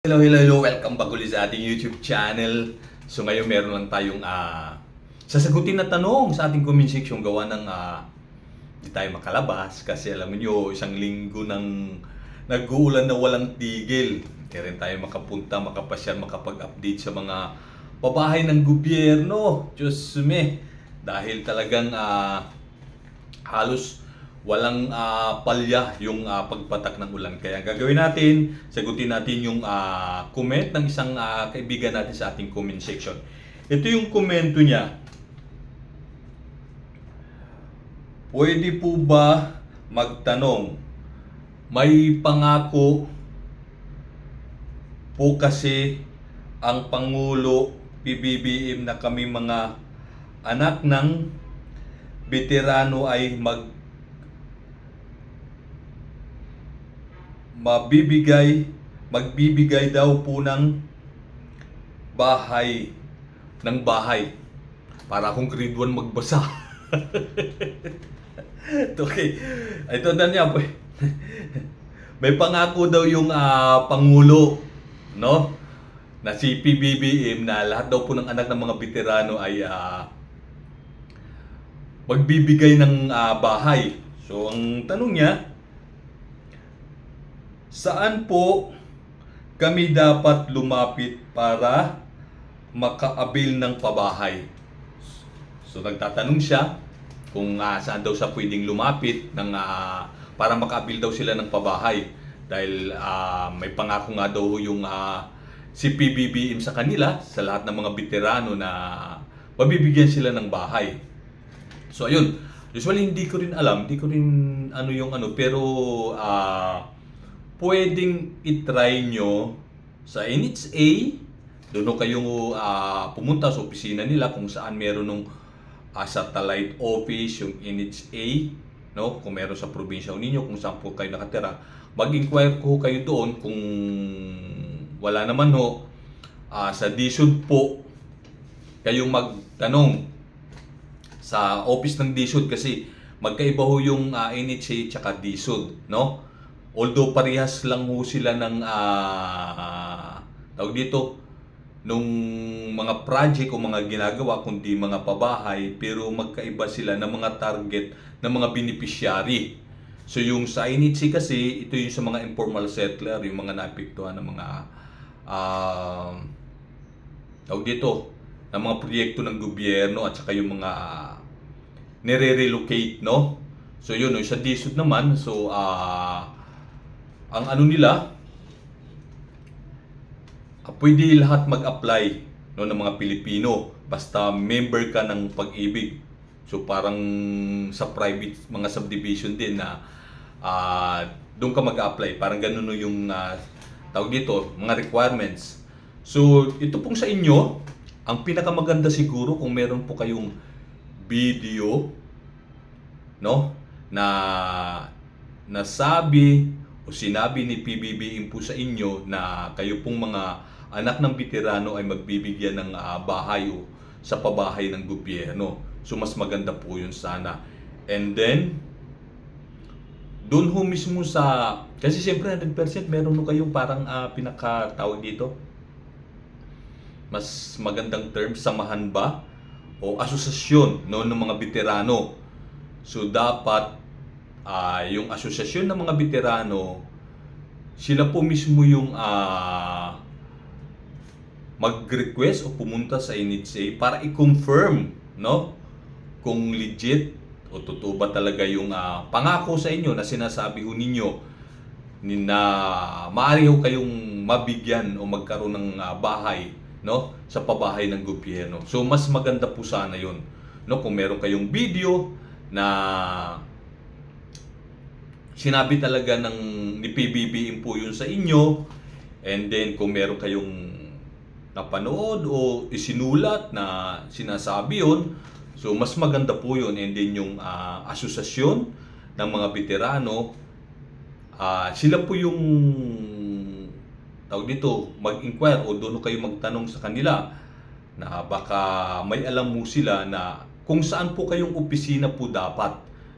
Hello, hello, hello. Welcome back ulit sa ating YouTube channel. So ngayon meron lang tayong ah, sasagutin na tanong sa ating comment section gawa ng di tayo makalabas kasi alam niyo isang linggo nang nag-uulan na walang tigil. Hindi rin tayo makapunta, makapasyal, makapag-update sa mga pabahay ng gobyerno. Diyos me. Dahil talagang ah, halos walang ah, palya yung ah, pagpatak ng ulan. Kaya ang gagawin natin, sagutin natin yung ah, comment ng isang ah, kaibigan natin sa ating comment section. Ito yung komento niya. Pwede po ba magtanong? May pangako po kasi ang Pangulo PBBM na kami mga anak ng veterano ay mag mabibigay magbibigay daw po ng bahay ng bahay para akong grade 1 magbasa. okay. Ito na niya. May pangako daw yung ah, Pangulo, no? Na si PBBM na lahat daw po ng anak ng mga veterano ay ah, magbibigay ng ah, bahay. So, ang tanong niya, saan po kami dapat lumapit para makaabil ng pabahay? So, nagtatanong siya kung ah, saan daw siya pwedeng lumapit ng, ah, para makaabil daw sila ng pabahay. Dahil ah, may pangako nga daw yung ah, si PBBM sa kanila, sa lahat ng mga veterano na mabibigyan sila ng bahay. So ayun, usually hindi ko rin alam, hindi ko rin ano yung ano, pero ah pwedeng itry nyo sa NHA, doon kayo ah, pumunta sa opisina nila kung saan meron nung ah, satellite office, yung NHA, no? Kung meron sa probinsya ninyo, kung saan po kayo nakatira, mag-inquire ko kayo doon kung wala naman ho ah, sa DSUD po kayong magtanong sa office ng DSUD kasi magkaiba ho yung ah, NHA tsaka DSUD, no? Although parehas lang ho sila ng ah, tawag dito nung mga project o mga ginagawa kundi mga pabahay pero magkaiba sila ng mga target ng mga beneficiary. So yung sa NHC kasi ito yung sa mga informal settler, yung mga naapektuhan ng mga ah, tawag dito ng mga proyekto ng gobyerno at saka yung mga nire-relocate, no? So yun, no, sa DSUD naman, so ah ang ano nila, pwede lahat mag-apply no, ng mga Pilipino basta member ka ng pag-ibig. So parang sa private mga subdivision din na ah doon ka mag-apply. Parang ganun no yung ah, tawag dito, mga requirements. So ito pong sa inyo, ang pinakamaganda siguro kung meron po kayong video no na nasabi sinabi ni PBBM po sa inyo na kayo pong mga anak ng veterano ay magbibigyan ng ah, bahay o sa pabahay ng gobyerno. So mas maganda po yun sana. And then, doon ho mismo sa, kasi siyempre 100% meron ho kayong parang ah, pinakatawag dito, mas magandang term, samahan ba? O asosasyon no, ng mga veterano. So dapat ah, yung asosasyon ng mga veterano, sila po mismo yung ah, mag-request o pumunta sa NHA para i-confirm no kung legit o totoo ba talaga yung ah, pangako sa inyo na sinasabi ho ninyo ni na maaari ho kayong mabigyan o magkaroon ng ah, bahay no sa pabahay ng gobyerno. So mas maganda po sana 'yon. No kung meron kayong video na sinabi talaga ng ni PBBM po yun sa inyo. And then kung meron kayong napanood o isinulat na sinasabi yun so mas maganda po yun. And then yung ah, asosasyon ng mga veterano ah, sila po yung tawag dito mag-inquire o doon kayo magtanong sa kanila na baka may alam mo sila na kung saan po kayong opisina po dapat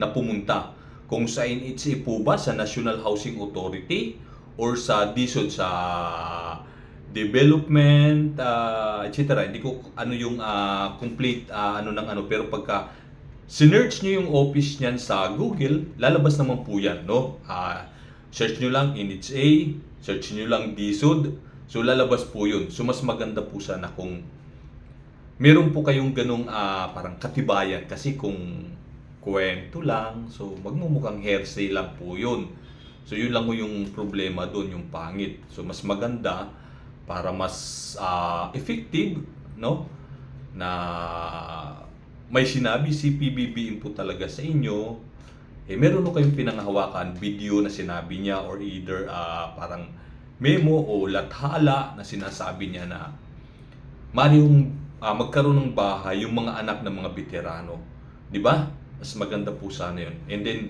na pumunta kung sa NHA po ba sa National Housing Authority or sa DSUD sa development, uh, etc. Hindi ko ano yung ah, complete ah, ano ng ano pero pagka sinearch nyo yung office niyan sa Google, lalabas naman po yan, no? Ah, search nyo lang NHA, search nyo lang DSUD, so lalabas po yun. So mas maganda po sana kung meron po kayong ganong ah, parang katibayan kasi kung kwento lang, so magmumukhang hearsay lang po yun. So yun lang po yung problema doon, yung pangit. So mas maganda para mas ah, effective, no? Na may sinabi si PBBM po talaga sa inyo, eh meron po kayong pinanghawakan video na sinabi niya or either ah, parang memo o lathala na sinasabi niya na mari yung ah, magkaroon ng bahay yung mga anak ng mga veterano. Di ba? Mas maganda po sana yun. And then,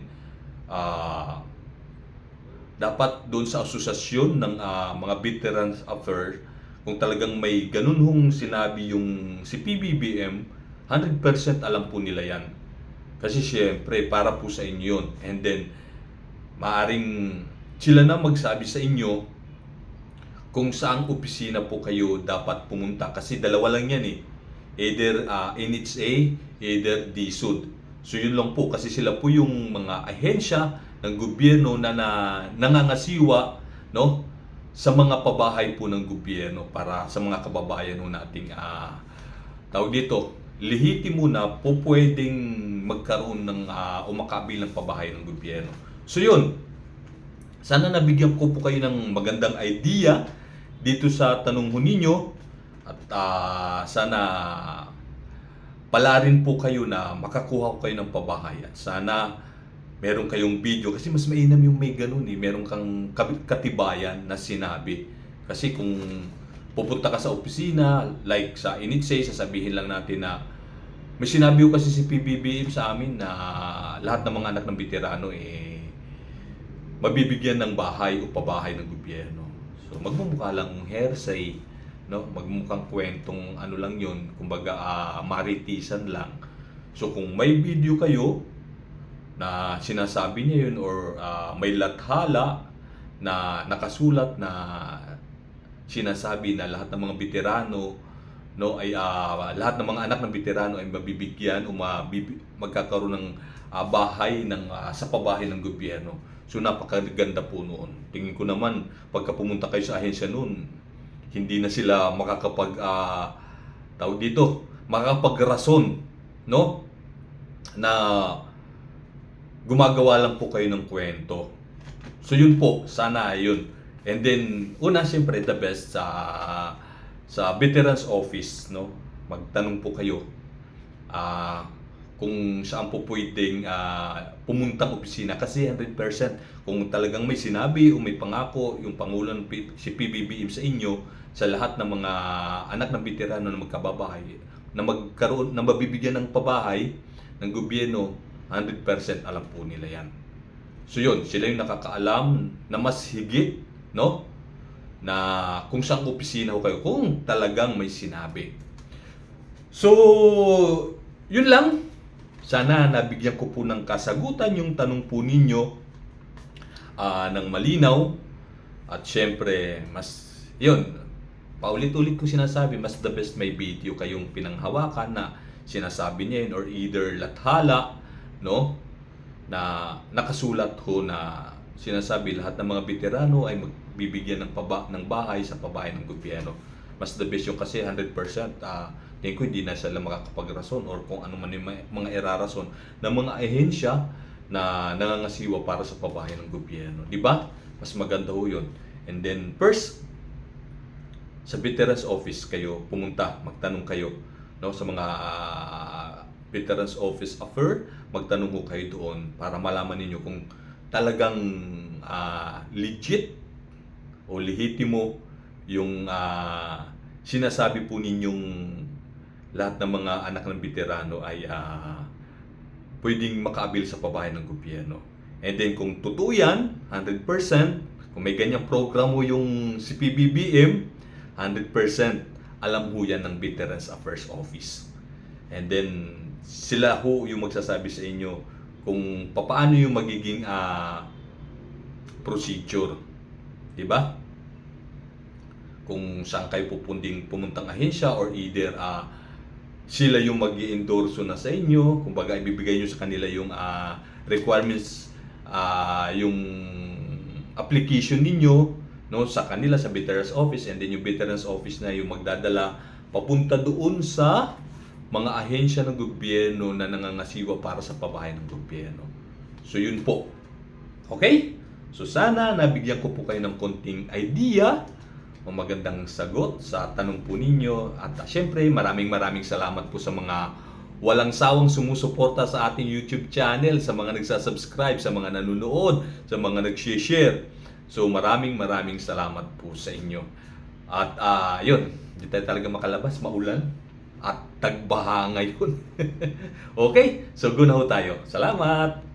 ah, dapat doon sa asosasyon ng ah, mga veterans affairs, kung talagang may ganun hong sinabi yung si PBBM, 100% alam po nila yan. Kasi syempre, para po sa inyo yun. And then, maaring sila na magsabi sa inyo kung saang opisina po kayo dapat pumunta. Kasi dalawa lang yan eh. Either ah, NHA, either DSUD. So yun lang po kasi sila po yung mga ahensya ng gobyerno na, na nangangasiwa no sa mga pabahay po ng gobyerno para sa mga kababayan ho nating ah tawag dito lehitimo na po pwedeng magkaroon ng ah, o makabil ng pabahay ng gobyerno. So yun, sana nabigyan ko po kayo ng magandang idea dito sa tanong ho ninyo at ah, sana pala rin po kayo na makakuha ko kayo ng pabahay. At sana meron kayong video kasi mas mainam yung may ganun eh. Meron kang katibayan na sinabi. Kasi kung pupunta ka sa opisina like sa NHA sasabihin lang natin na may sinabi ko kasi si PBBM sa amin na lahat ng mga anak ng veterano eh mabibigyan ng bahay o pabahay ng gobyerno. So magmumukha lang hearsay, no? Magmukhang kwentong ano lang 'yon, kumbaga ah, maritisan lang. So kung may video kayo na sinasabi niya yun or ah, may lathala na nakasulat na sinasabi na lahat ng mga veterano no ay ah, lahat ng mga anak ng veterano ay mabibigyan o mabibi- magkakaroon ng ah, bahay ng ah, sa pabahay ng gobyerno. So napakaganda po noon. Tingin ko naman pagka pumunta kayo sa ahensya noon, hindi na sila makakapag ah, tawag dito, makakapagrason, no? Na gumagawa lang po kayo ng kwento. So yun po, sana yun. And then, una siyempre the best sa sa Veterans Office, no? Magtanong po kayo ah kung saan po pwedeng ah, pumuntang opisina kasi 100% kung talagang may sinabi o may pangako yung Pangulo si PBBM sa inyo sa lahat ng mga anak ng veterano na magkababahay na magkaroon na mabibigyan ng pabahay ng gobyerno 100% alam po nila yan. So yun, sila yung nakakaalam na mas higit, no? Na kung saan opisina ko kayo, kung talagang may sinabi. So, yun lang. Sana nabigyan ko po ng kasagutan yung tanong po ninyo ah, ng malinaw. At syempre, mas, yun, paulit-ulit ko sinasabi, mas the best may video kayong pinanghawakan na sinasabi niya yun or either lathala, no? Na nakasulat ho na sinasabi lahat ng mga veterano ay magbibigyan ng paba ng bahay sa pabahay ng gobyerno. Mas the best yung kasi 100% ah tingin ko hindi na sila makakapagrason or kung ano man yung mga- erarason ng mga ahensya na nangangasiwa para sa pabahay ng gobyerno. Di ba? Mas maganda ho yun. And then, first, sa Veterans Office kayo pumunta, magtanong kayo no sa mga ah, Veterans Office Affair, magtanong ho kayo doon para malaman ninyo kung talagang ah, legit o lehitimo yung ah, sinasabi po ninyong lahat ng mga anak ng veterano ay ah, pwedeng makaabil sa pabahay ng gobyerno. And then kung totoo yan, 100%, kung may ganyang programo yung si PBBM, 100% alam ho yan ng Veterans Affairs Office. And then sila ho yung magsasabi sa inyo kung paano yung magiging ah, procedure. 'Di ba? kung saan kayo pupunding pumuntang ahensya or either ah, sila yung mag endorso na sa inyo, kumbaga ibibigay nyo sa kanila yung ah, requirements, ah, yung application ninyo no sa kanila sa veterans office and then yung veterans office na yung magdadala papunta doon sa mga ahensya ng gobyerno na nangangasiwa para sa pabahay ng gobyerno. So yun po. Okay? So sana nabigyan ko po kayo ng konting idea magandang sagot sa tanong po ninyo. At uh, syempre, maraming maraming salamat po sa mga walang sawang sumusuporta sa ating YouTube channel, sa mga nagsasubscribe, sa mga nanonood, sa mga nag-share. So maraming maraming salamat po sa inyo. At ah, yun, hindi tayo talaga makalabas, maulan. At tagbaha ngayon. okay, so go na ho tayo. Salamat!